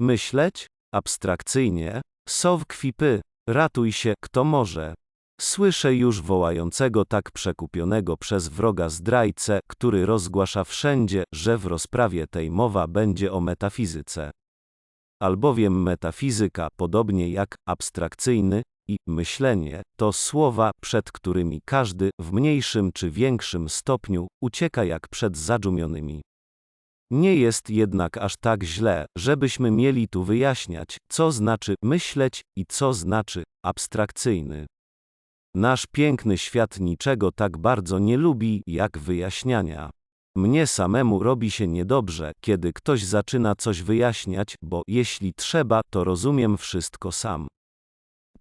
Myśleć? Abstrakcyjnie? Sow kwipy, ratuj się, kto może. Słyszę już wołającego tak przekupionego przez wroga zdrajcę, który rozgłasza wszędzie, że w rozprawie tej mowa będzie o metafizyce. Albowiem metafizyka, podobnie jak abstrakcyjny i myślenie, to słowa, przed którymi każdy, w mniejszym czy większym stopniu, ucieka jak przed zadżumionymi. Nie jest jednak aż tak źle, żebyśmy mieli tu wyjaśniać, co znaczy myśleć i co znaczy abstrakcyjny. Nasz piękny świat niczego tak bardzo nie lubi, jak wyjaśniania. Mnie samemu robi się niedobrze, kiedy ktoś zaczyna coś wyjaśniać, bo jeśli trzeba, to rozumiem wszystko sam.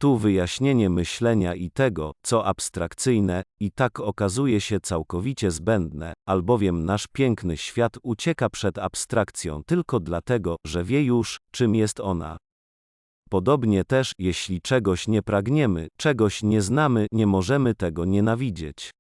Tu wyjaśnienie myślenia i tego, co abstrakcyjne, i tak okazuje się całkowicie zbędne, albowiem nasz piękny świat ucieka przed abstrakcją tylko dlatego, że wie już, czym jest ona. Podobnie też, jeśli czegoś nie pragniemy, czegoś nie znamy, nie możemy tego nienawidzieć.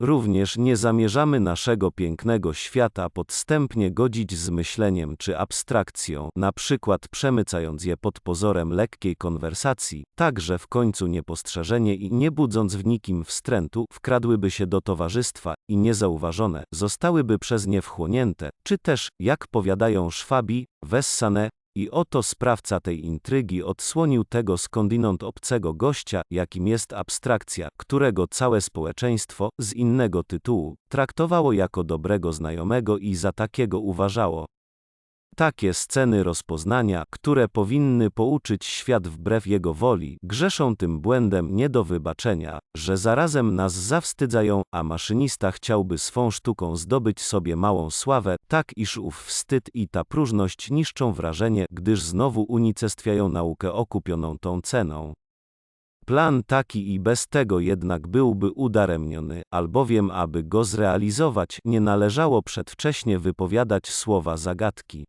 Również nie zamierzamy naszego pięknego świata podstępnie godzić z myśleniem czy abstrakcją, na przykład przemycając je pod pozorem lekkiej konwersacji, tak że w końcu niepostrzeżenie i nie budząc w nikim wstrętu, wkradłyby się do towarzystwa i niezauważone, zostałyby przez nie wchłonięte, czy też, jak powiadają Szwabi, wessane, i oto sprawca tej intrygi odsłonił tego skądinąd obcego gościa, jakim jest abstrakcja, którego całe społeczeństwo, z innego tytułu, traktowało jako dobrego znajomego i za takiego uważało. Takie sceny rozpoznania, które powinny pouczyć świat wbrew jego woli, grzeszą tym błędem nie do wybaczenia, że zarazem nas zawstydzają, a maszynista chciałby swą sztuką zdobyć sobie małą sławę, tak iż ów wstyd i ta próżność niszczą wrażenie, gdyż znowu unicestwiają naukę okupioną tą ceną. Plan taki i bez tego jednak byłby udaremniony, albowiem aby go zrealizować, nie należało przedwcześnie wypowiadać słowa zagadki.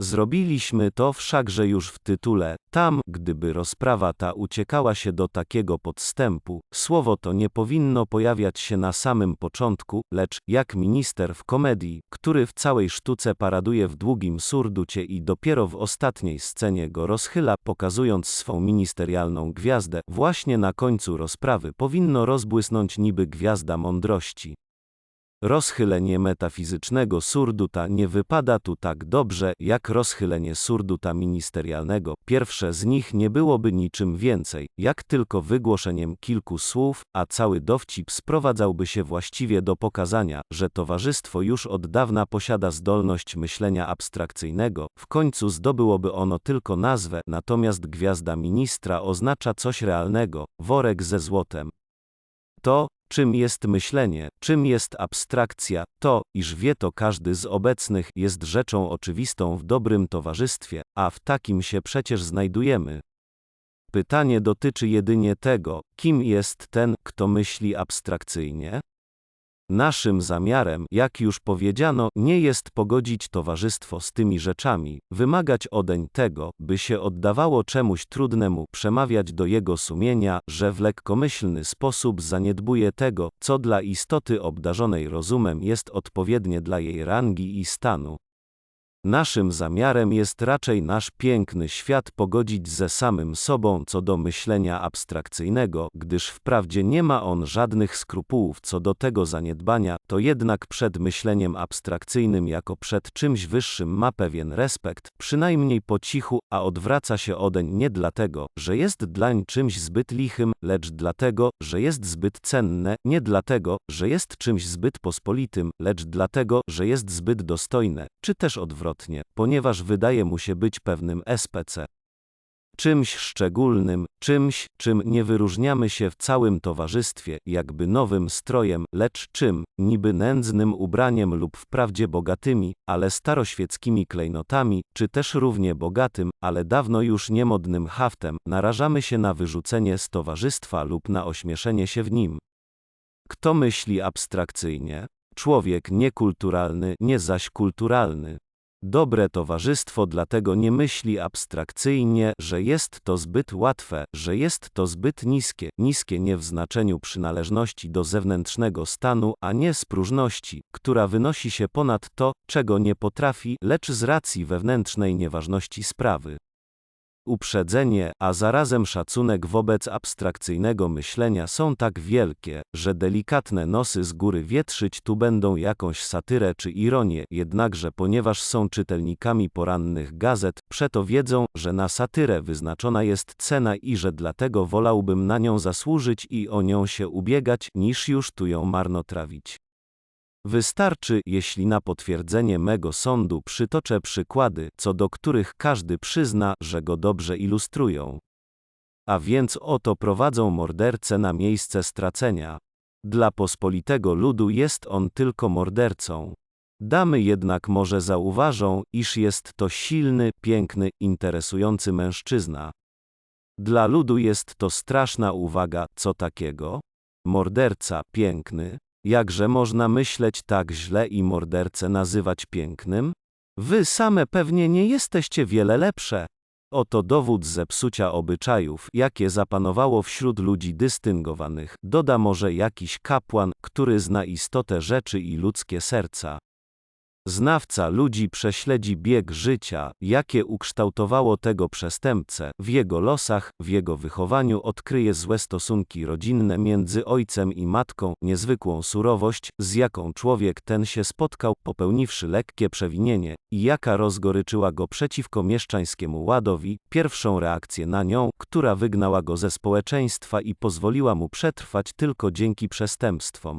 Zrobiliśmy to wszakże już w tytule, tam, gdyby rozprawa ta uciekała się do takiego podstępu, słowo to nie powinno pojawiać się na samym początku, lecz, jak minister w komedii, który w całej sztuce paraduje w długim surducie i dopiero w ostatniej scenie go rozchyla, pokazując swą ministerialną gwiazdę, właśnie na końcu rozprawy powinno rozbłysnąć niby gwiazda mądrości. Rozchylenie metafizycznego surduta nie wypada tu tak dobrze, jak rozchylenie surduta ministerialnego. Pierwsze z nich nie byłoby niczym więcej, jak tylko wygłoszeniem kilku słów, a cały dowcip sprowadzałby się właściwie do pokazania, że towarzystwo już od dawna posiada zdolność myślenia abstrakcyjnego, w końcu zdobyłoby ono tylko nazwę, natomiast gwiazda ministra oznacza coś realnego, worek ze złotem. To, Czym jest myślenie, czym jest abstrakcja, to, iż wie to każdy z obecnych, jest rzeczą oczywistą w dobrym towarzystwie, a w takim się przecież znajdujemy. Pytanie dotyczy jedynie tego, kim jest ten, kto myśli abstrakcyjnie? Naszym zamiarem, jak już powiedziano, nie jest pogodzić towarzystwo z tymi rzeczami, wymagać odeń tego, by się oddawało czemuś trudnemu, przemawiać do jego sumienia, że w lekkomyślny sposób zaniedbuje tego, co dla istoty obdarzonej rozumem jest odpowiednie dla jej rangi i stanu. Naszym zamiarem jest raczej nasz piękny świat pogodzić ze samym sobą co do myślenia abstrakcyjnego, gdyż wprawdzie nie ma on żadnych skrupułów co do tego zaniedbania, to jednak przed myśleniem abstrakcyjnym jako przed czymś wyższym ma pewien respekt, przynajmniej po cichu, a odwraca się odeń nie dlatego, że jest dlań czymś zbyt lichym, lecz dlatego, że jest zbyt cenne, nie dlatego, że jest czymś zbyt pospolitym, lecz dlatego, że jest zbyt dostojne, czy też odwrotnie ponieważ wydaje mu się być pewnym SPC. Czymś szczególnym, czymś, czym nie wyróżniamy się w całym towarzystwie, jakby nowym strojem, lecz czym, niby nędznym ubraniem lub wprawdzie bogatymi, ale staroświeckimi klejnotami, czy też równie bogatym, ale dawno już niemodnym haftem, narażamy się na wyrzucenie z towarzystwa lub na ośmieszenie się w nim. Kto myśli abstrakcyjnie? Człowiek niekulturalny, nie zaś kulturalny. Dobre towarzystwo dlatego nie myśli abstrakcyjnie, że jest to zbyt łatwe, że jest to zbyt niskie, niskie nie w znaczeniu przynależności do zewnętrznego stanu, a nie z próżności, która wynosi się ponad to, czego nie potrafi, lecz z racji wewnętrznej nieważności sprawy. Uprzedzenie, a zarazem szacunek wobec abstrakcyjnego myślenia są tak wielkie, że delikatne nosy z góry wietrzyć tu będą jakąś satyrę czy ironię, jednakże ponieważ są czytelnikami porannych gazet, przeto wiedzą, że na satyrę wyznaczona jest cena i że dlatego wolałbym na nią zasłużyć i o nią się ubiegać, niż już tu ją marnotrawić. Wystarczy, jeśli na potwierdzenie mego sądu przytoczę przykłady, co do których każdy przyzna, że go dobrze ilustrują. A więc oto prowadzą mordercę na miejsce stracenia. Dla pospolitego ludu jest on tylko mordercą. Damy jednak może zauważą, iż jest to silny, piękny, interesujący mężczyzna. Dla ludu jest to straszna uwaga, co takiego? Morderca, piękny, Jakże można myśleć tak źle i mordercę nazywać pięknym? Wy same pewnie nie jesteście wiele lepsze. Oto dowód zepsucia obyczajów, jakie zapanowało wśród ludzi dystyngowanych, doda może jakiś kapłan, który zna istotę rzeczy i ludzkie serca. Znawca ludzi prześledzi bieg życia, jakie ukształtowało tego przestępcę, w jego losach, w jego wychowaniu odkryje złe stosunki rodzinne między ojcem i matką, niezwykłą surowość, z jaką człowiek ten się spotkał, popełniwszy lekkie przewinienie, i jaka rozgoryczyła go przeciwko mieszczańskiemu ładowi, pierwszą reakcję na nią, która wygnała go ze społeczeństwa i pozwoliła mu przetrwać tylko dzięki przestępstwom.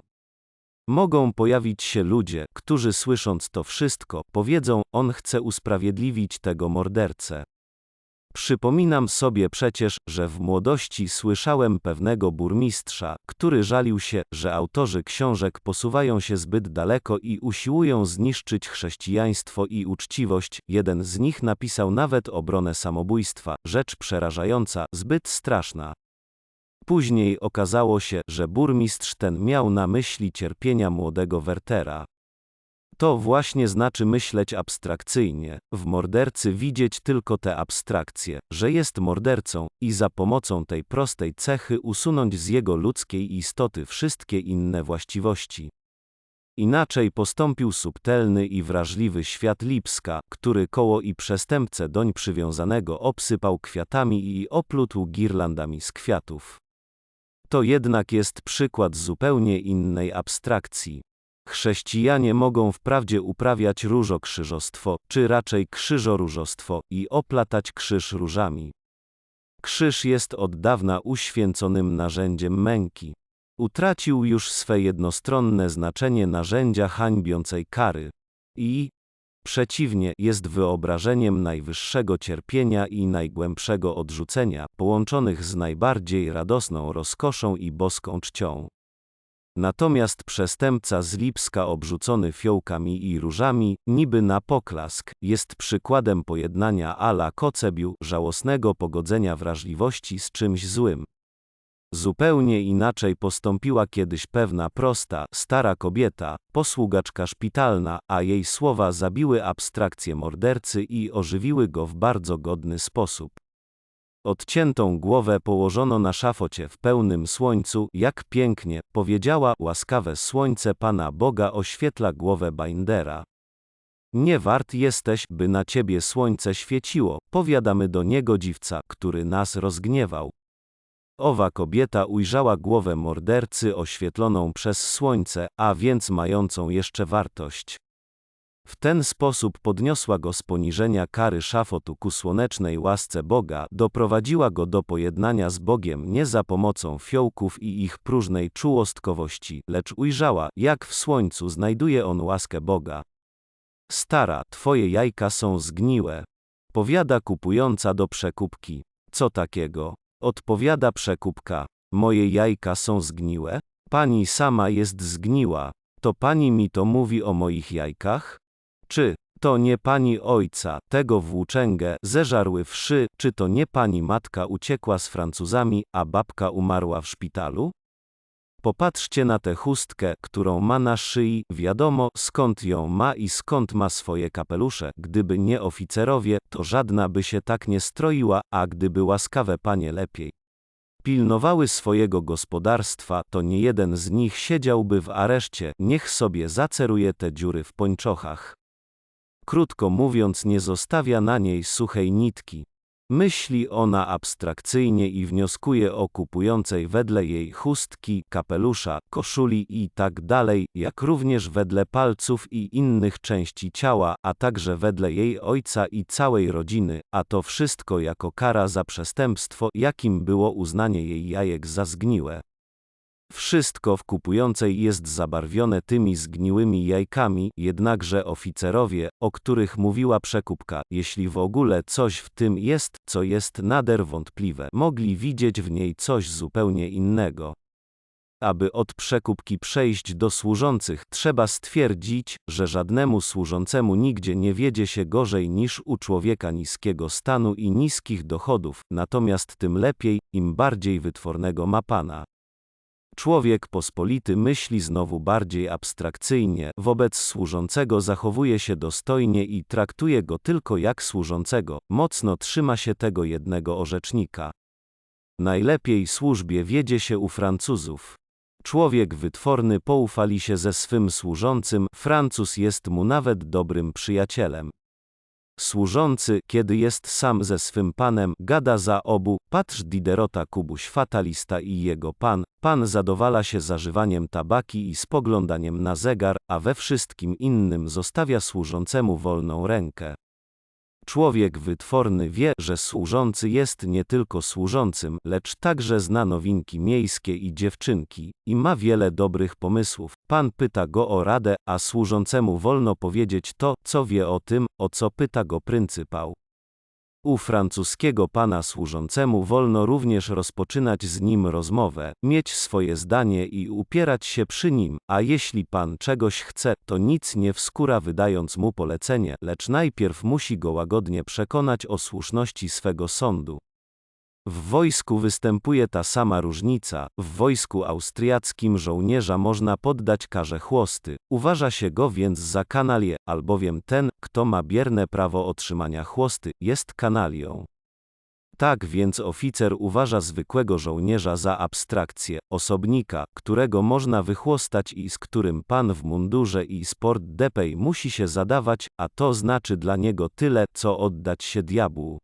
Mogą pojawić się ludzie, którzy słysząc to wszystko, powiedzą, on chce usprawiedliwić tego mordercę. Przypominam sobie przecież, że w młodości słyszałem pewnego burmistrza, który żalił się, że autorzy książek posuwają się zbyt daleko i usiłują zniszczyć chrześcijaństwo i uczciwość. Jeden z nich napisał nawet obronę samobójstwa, rzecz przerażająca, zbyt straszna. Później okazało się, że burmistrz ten miał na myśli cierpienia młodego Wertera. To właśnie znaczy myśleć abstrakcyjnie, w mordercy widzieć tylko te abstrakcje, że jest mordercą, i za pomocą tej prostej cechy usunąć z jego ludzkiej istoty wszystkie inne właściwości. Inaczej postąpił subtelny i wrażliwy świat Lipska, który koło i przestępcę doń przywiązanego obsypał kwiatami i oplótł girlandami z kwiatów. To jednak jest przykład zupełnie innej abstrakcji. Chrześcijanie mogą wprawdzie uprawiać różokrzyżostwo, czy raczej krzyżoróżostwo, i oplatać krzyż różami. Krzyż jest od dawna uświęconym narzędziem męki. Utracił już swe jednostronne znaczenie narzędzia hańbiącej kary. I, Przeciwnie, jest wyobrażeniem najwyższego cierpienia i najgłębszego odrzucenia, połączonych z najbardziej radosną rozkoszą i boską czcią. Natomiast przestępca z Lipska obrzucony fiołkami i różami, niby na poklask, jest przykładem pojednania ala Kocebiu, żałosnego pogodzenia wrażliwości z czymś złym, Zupełnie inaczej postąpiła kiedyś pewna prosta, stara kobieta, posługaczka szpitalna, a jej słowa zabiły abstrakcję mordercy i ożywiły go w bardzo godny sposób. Odciętą głowę położono na szafocie w pełnym słońcu, jak pięknie, powiedziała, łaskawe słońce Pana Boga oświetla głowę Bindera. Nie wart jesteś, by na ciebie słońce świeciło, powiadamy do niegodziwca, który nas rozgniewał. Owa kobieta ujrzała głowę mordercy oświetloną przez słońce, a więc mającą jeszcze wartość. W ten sposób podniosła go z poniżenia kary szafotu ku słonecznej łasce Boga, doprowadziła go do pojednania z Bogiem nie za pomocą fiołków i ich próżnej czułostkowości, lecz ujrzała, jak w słońcu znajduje on łaskę Boga. Stara, twoje jajka są zgniłe. Powiada kupująca do przekupki. Co takiego? Odpowiada przekupka. Moje jajka są zgniłe? Pani sama jest zgniła. To pani mi to mówi o moich jajkach? Czy to nie pani ojca, tego włóczęgę, zeżarły wszy, czy to nie pani matka uciekła z Francuzami, a babka umarła w szpitalu? Popatrzcie na tę chustkę, którą ma na szyi, wiadomo, skąd ją ma i skąd ma swoje kapelusze. Gdyby nie oficerowie, to żadna by się tak nie stroiła, a gdyby łaskawe panie lepiej pilnowały swojego gospodarstwa, to nie jeden z nich siedziałby w areszcie, niech sobie zaceruje te dziury w pończochach. Krótko mówiąc, nie zostawia na niej suchej nitki. Myśli ona abstrakcyjnie i wnioskuje o kupującej wedle jej chustki, kapelusza, koszuli i tak dalej, jak również wedle palców i innych części ciała, a także wedle jej ojca i całej rodziny, a to wszystko jako kara za przestępstwo, jakim było uznanie jej jajek za zgniłe. Wszystko w kupującej jest zabarwione tymi zgniłymi jajkami, jednakże oficerowie, o których mówiła przekupka, jeśli w ogóle coś w tym jest, co jest nader wątpliwe, mogli widzieć w niej coś zupełnie innego. Aby od przekupki przejść do służących, trzeba stwierdzić, że żadnemu służącemu nigdzie nie wiedzie się gorzej niż u człowieka niskiego stanu i niskich dochodów, natomiast tym lepiej, im bardziej wytwornego ma pana. Człowiek pospolity myśli znowu bardziej abstrakcyjnie, wobec służącego zachowuje się dostojnie i traktuje go tylko jak służącego, mocno trzyma się tego jednego orzecznika. Najlepiej służbie wiedzie się u Francuzów. Człowiek wytworny poufali się ze swym służącym, Francuz jest mu nawet dobrym przyjacielem. Służący, kiedy jest sam ze swym panem, gada za obu, patrz Diderota Kubuś fatalista i jego pan, pan zadowala się zażywaniem tabaki i spoglądaniem na zegar, a we wszystkim innym zostawia służącemu wolną rękę. Człowiek wytworny wie, że służący jest nie tylko służącym, lecz także zna nowinki miejskie i dziewczynki, i ma wiele dobrych pomysłów. Pan pyta go o radę, a służącemu wolno powiedzieć to, co wie o tym, o co pyta go pryncypał. U francuskiego pana służącemu wolno również rozpoczynać z nim rozmowę, mieć swoje zdanie i upierać się przy nim, a jeśli pan czegoś chce, to nic nie wskóra wydając mu polecenie, lecz najpierw musi go łagodnie przekonać o słuszności swego sądu. W wojsku występuje ta sama różnica. W wojsku austriackim żołnierza można poddać karze chłosty. Uważa się go więc za kanalię, albowiem ten, kto ma bierne prawo otrzymania chłosty, jest kanalią. Tak więc oficer uważa zwykłego żołnierza za abstrakcję, osobnika, którego można wychłostać i z którym pan w mundurze i sport depej musi się zadawać, a to znaczy dla niego tyle, co oddać się diabłu.